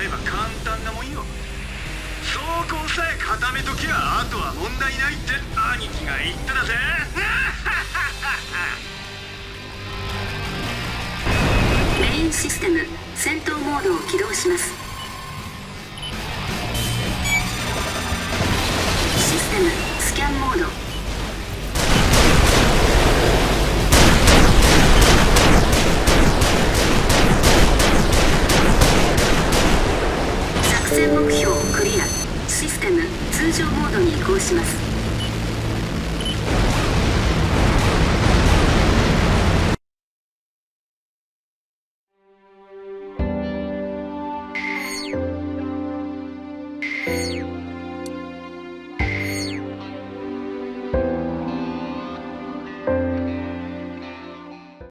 えば簡単なもんよ。走行さえ固めときゃあとは問題ないって兄貴が言ってたぜ。メインシステム戦闘モードを起動します。システムスキャンモード作戦目標クリア。システム通常モードに移行します。